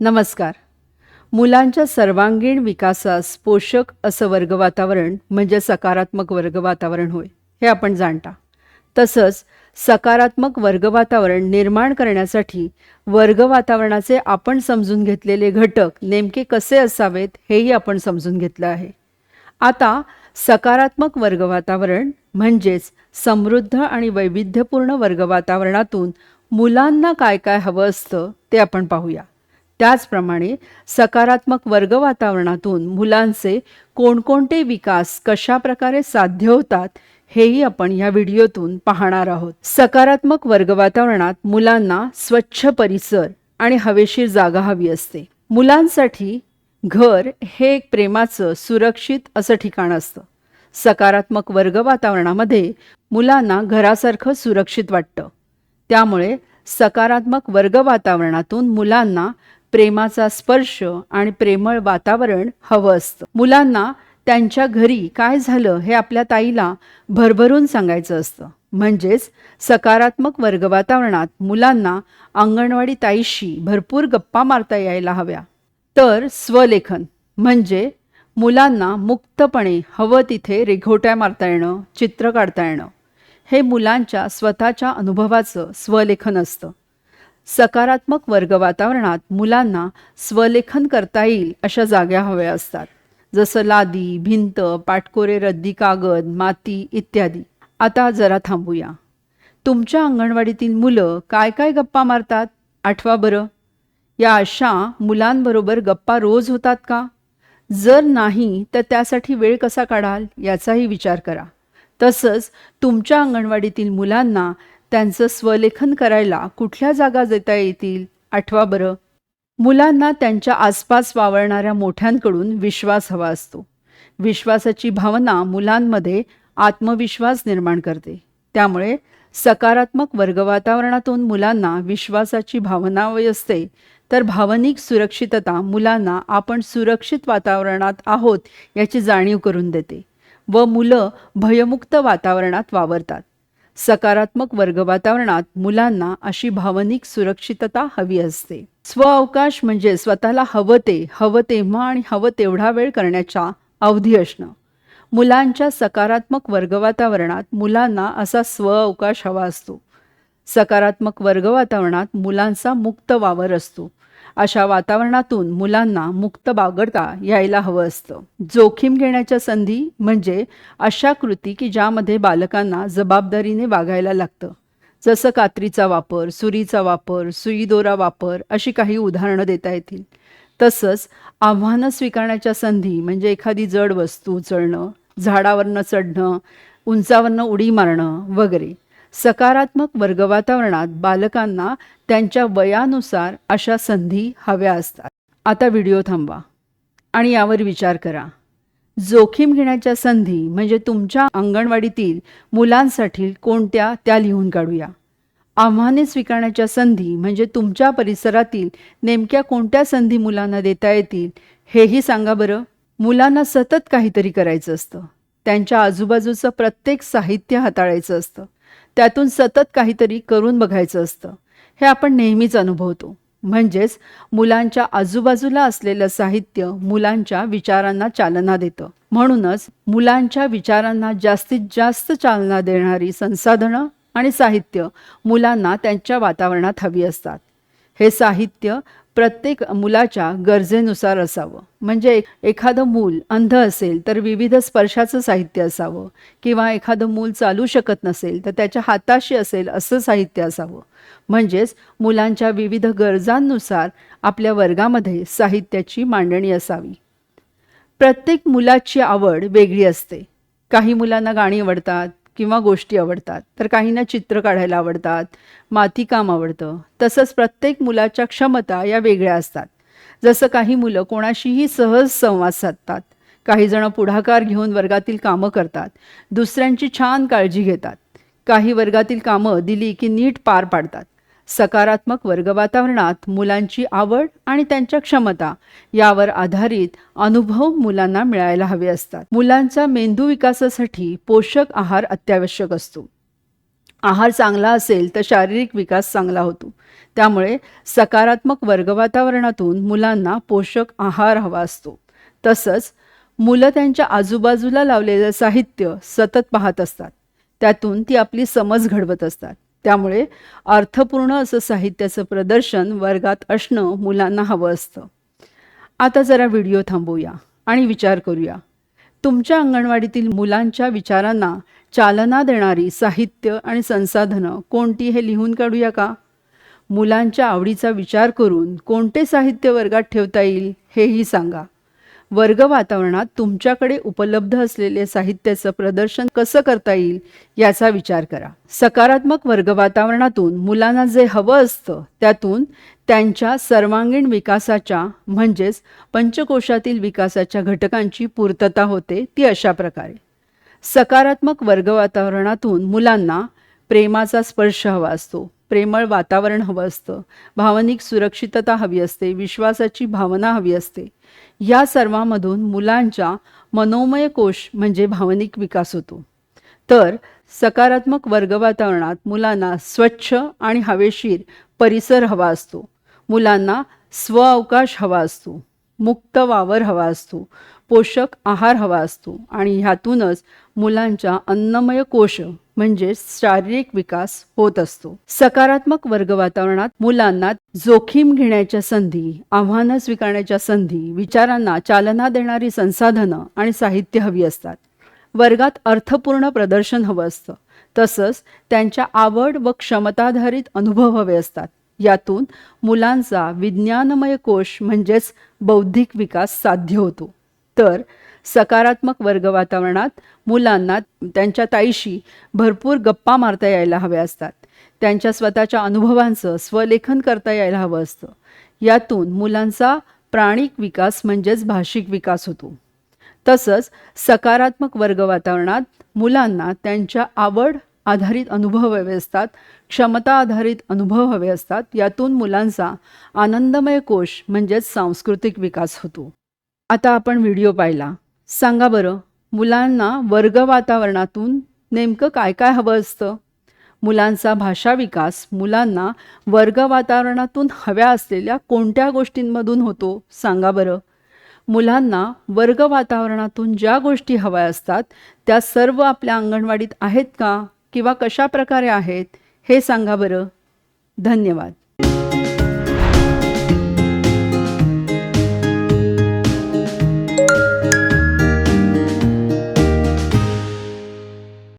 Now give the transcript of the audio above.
नमस्कार. मुलांच्या सर्वांगीण विकासास पोषक असं वर्ग वातावरण म्हणजे सकारात्मक वर्ग वातावरण होय हे आपण जाणता. तसंच सकारात्मक वर्ग वातावरण निर्माण करण्यासाठी वर्ग वातावरणाचे आपण समजून घेतलेले घटक नेमके कसे असावेत हेही आपण समजून घेतलं आहे. आता सकारात्मक वर्ग वातावरण म्हणजेच समृद्ध आणि वैविध्यपूर्ण वर्ग वातावरणातून मुलांना काय काय हवं असतं ते आपण पाहूया. त्याचप्रमाणे सकारात्मक वर्ग वातावरणातून मुलांचे कोणकोणते विकास कशा प्रकारे साध्य होतात हेही आपण या व्हिडिओतून पाहणार आहोत. सकारात्मक वर्ग वातावरणात मुलांना स्वच्छ परिसर आणि हवेशीर जागा हवी असते. मुलांसाठी घर हे एक प्रेमाचं सुरक्षित असं ठिकाण असतं. सकारात्मक वर्ग वातावरणामध्ये मुलांना घरासारखं सुरक्षित वाटतं. त्यामुळे सकारात्मक वर्ग वातावरणातून मुलांना प्रेमाचा स्पर्श आणि प्रेमळ वातावरण हवं असतं. मुलांना त्यांच्या घरी काय झालं हे आपल्या ताईला भरभरून सांगायचं असतं. म्हणजेच सकारात्मक वर्ग वातावरणात मुलांना अंगणवाडी ताईशी भरपूर गप्पा मारता यायला हव्या. तर स्वलेखन म्हणजे मुलांना मुक्तपणे हवं तिथे रेघोट्या मारता येणं चित्र काढता येणं. हे मुलांच्या स्वतःच्या अनुभवाचं स्वलेखन असतं. सकारात्मक वर्ग वातावरणात मुलांना स्वलेखन करता येईल अशा जागा हव्या असतात. जसं लादी भिंत पाटकोरे रद्दी कागद माती इत्यादी. आता जरा थांबूया. तुमच्या अंगणवाडीतील मुलं काय काय गप्पा मारतात? आठवा बरं. या अशा मुलांबरोबर गप्पा रोज होतात का? जर नाही तर त्यासाठी वेळ कसा काढाल? याचाही विचार करा. तसंच तुमच्या अंगणवाडीतील मुलांना त्यांचं स्वलेखन करायला कुठल्या जागा देता येतील? आठवा बरं. मुलांना त्यांच्या आसपास वावरणाऱ्या मोठ्यांकडून विश्वास हवा असतो. विश्वासाची भावना मुलांमध्ये आत्मविश्वास निर्माण करते. त्यामुळे सकारात्मक वर्ग वातावरणातून मुलांना विश्वासाची भावना हवी असते. तर भावनिक सुरक्षितता मुलांना आपण सुरक्षित वातावरणात आहोत याची जाणीव करून देते व मुलं भयमुक्त वातावरणात वावरतात. सकारात्मक वर्ग वातावरणात मुलांना अशी भावनिक सुरक्षितता हवी असते. स्वअवकाश म्हणजे स्वतःला हवं ते हवं तेव्हा आणि हवं तेवढा वेळ करण्याच्या अवधी असणं. मुलांच्या सकारात्मक वर्ग वातावरणात मुलांना असा स्वअवकाश हवा असतो. सकारात्मक वर्ग वातावरणात मुलांचा मुक्त वावर असतो. अशा वातावरणातून मुलांना मुक्त बागडता यायला हवं असतं. जोखीम घेण्याच्या संधी म्हणजे अशा कृती की ज्यामध्ये बालकांना जबाबदारीने वागायला लागतं. जसं कात्रीचा वापर सुरीचा वापर सुईदोरा वापर अशी काही उदाहरणं देता येतील. तसंच आव्हानं स्वीकारण्याच्या संधी म्हणजे एखादी जड वस्तू उचलणं झाडावरनं चढणं उंचावरनं उडी मारणं वगैरे. सकारात्मक वर्ग वातावरणात बालकांना त्यांच्या वयानुसार अशा संधी हव्या असतात. आता व्हिडिओ थांबवा आणि यावर विचार करा. जोखीम घेण्याच्या संधी म्हणजे तुमच्या अंगणवाडीतील मुलांसाठी कोणत्या त्या लिहून काढूया. आव्हाने स्वीकारण्याच्या संधी म्हणजे तुमच्या परिसरातील नेमक्या कोणत्या संधी मुलांना देता येतील हेही सांगा बरं. मुलांना सतत काहीतरी करायचं असतं. त्यांच्या आजूबाजूचं प्रत्येक साहित्य हाताळायचं असतं. त्यातून सतत काहीतरी करून बघायचं असतं. हे आपण नेहमीच अनुभवतो. म्हणजेच मुलांच्या आजूबाजूला असलेलं साहित्य मुलांच्या विचारांना चालना देतं. म्हणूनच मुलांच्या विचारांना जास्तीत जास्त चालना देणारी संसाधनं आणि साहित्य मुलांना त्यांच्या वातावरणात हवी असतात. हे साहित्य प्रत्येक मुलाच्या गरजेनुसार असावं. म्हणजे एखादं मूल अंध असेल तर विविध स्पर्शाचं साहित्य असावं. किंवा एखादं मूल चालू शकत नसेल तर त्याच्या हाताशी असेल असं साहित्य असावं. म्हणजेच मुलांच्या विविध गरजांनुसार आपल्या वर्गामध्ये साहित्याची मांडणी असावी. प्रत्येक मुलाची आवड वेगळी असते. काही मुलांना गाणी आवडतात किंवा गोष्टी आवडतात तर काहींना चित्र काढायला आवडतात मातीकाम आवडतं. तसंच प्रत्येक मुलाच्या क्षमता या वेगळ्या असतात. जसं काही मुलं कोणाशीही सहज संवाद साधतात काही जण पुढाकार घेऊन वर्गातील कामं करतात दुसऱ्यांची छान काळजी घेतात. काही वर्गातील कामं दिली की नीट पार पाडतात. सकारात्मक वर्ग वातावरणात मुलांची आवड आणि त्यांच्या क्षमता यावर आधारित अनुभव मुलांना मिळायला हवे असतात. मुलांचा मेंदू विकासासाठी पोषक आहार अत्यावश्यक असतो. आहार चांगला असेल तर शारीरिक विकास चांगला होतो. त्यामुळे सकारात्मक वर्ग वातावरणातून मुलांना पोषक आहार हवा असतो. तसंच मुलं त्यांच्या आजूबाजूला लावलेलं साहित्य सतत पाहत असतात. त्यातून ती आपली समज घडवत असतात. त्यामुळे अर्थपूर्ण असं साहित्याचं प्रदर्शन वर्गात असणं मुलांना हवं असतं. आता जरा व्हिडिओ थांबवूया आणि विचार करूया. तुमच्या अंगणवाडीतील मुलांच्या विचारांना चालना देणारी साहित्य आणि संसाधनं कोणती हे लिहून काढूया का? मुलांच्या आवडीचा विचार करून कोणते साहित्य वर्गात ठेवता येईल हेही सांगा. वर्ग वातावरणात तुमच्याकडे उपलब्ध असलेले साहित्याचं प्रदर्शन कसं करता येईल याचा विचार करा. सकारात्मक वर्ग वातावरणातून मुलांना जे हवं असतं त्यातून त्यांच्या सर्वांगीण विकासाच्या म्हणजेच पंचकोशातील विकासाच्या घटकांची पूर्तता होते ती अशा प्रकारे. सकारात्मक वर्ग वातावरणातून मुलांना प्रेमाचा स्पर्श हवा असतो. प्रेमळ वातावरण हवं असतं. भावनिक सुरक्षितता हवी असते. विश्वासाची भावना हवी असते. या सर्वांमधून मुलांच्या मनोमय कोश म्हणजे भावनिक विकास होतो. तर सकारात्मक वर्ग वातावरणात मुलांना स्वच्छ आणि हवेशीर परिसर हवा असतो. मुलांना स्वअवकाश हवा असतो. मुक्त वावर हवा असतो. पोषक आहार हवा असतो. आणि ह्यातूनच मुलांच्या अन्नमय कोश म्हणजेच शारीरिक विकास होत असतो. सकारात्मक वर्ग वातावरणात मुलांना जोखीम घेण्याच्या संधी आव्हानं स्वीकारण्याच्या संधी विचारांना चालना देणारी संसाधनं आणि साहित्य हवी असतात. वर्गात अर्थपूर्ण प्रदर्शन हवं असतं. तसंच त्यांच्या आवड व क्षमताधारित अनुभव हवे असतात. यातून मुलांचा विज्ञानमय कोश म्हणजेच बौद्धिक विकास साध्य होतो. तर सकारात्मक वर्ग वातावरणात मुलांना त्यांच्या ताईशी भरपूर गप्पा मारता यायला हव्या असतात. त्यांच्या स्वतःच्या अनुभवांचं स्वलेखन करता यायला हवं असतं. यातून मुलांचा प्राणिक विकास म्हणजेच भाषिक विकास होतो. तसंच सकारात्मक वर्ग वातावरणात मुलांना त्यांच्या आवड आधारित अनुभव हवे असतात क्षमता आधारित अनुभव हवे असतात. यातून मुलांचा आनंदमय कोश म्हणजेच सांस्कृतिक विकास होतो. आता आपण व्हिडिओ पाहिला. सांगा बरं मुलांना वर्ग वातावरणातून नेमकं काय काय हवं असतं? मुलांचा भाषा विकास मुलांना वर्ग वातावरणातून हव्या असलेल्या कोणत्या गोष्टींमधून होतो? सांगा बरं. मुलांना वर्ग वातावरणातून ज्या गोष्टी हव्या असतात त्या सर्व आपल्या अंगणवाडीत आहेत का? किंवा कशा प्रकारे आहेत? हे सांगा बरं. धन्यवाद.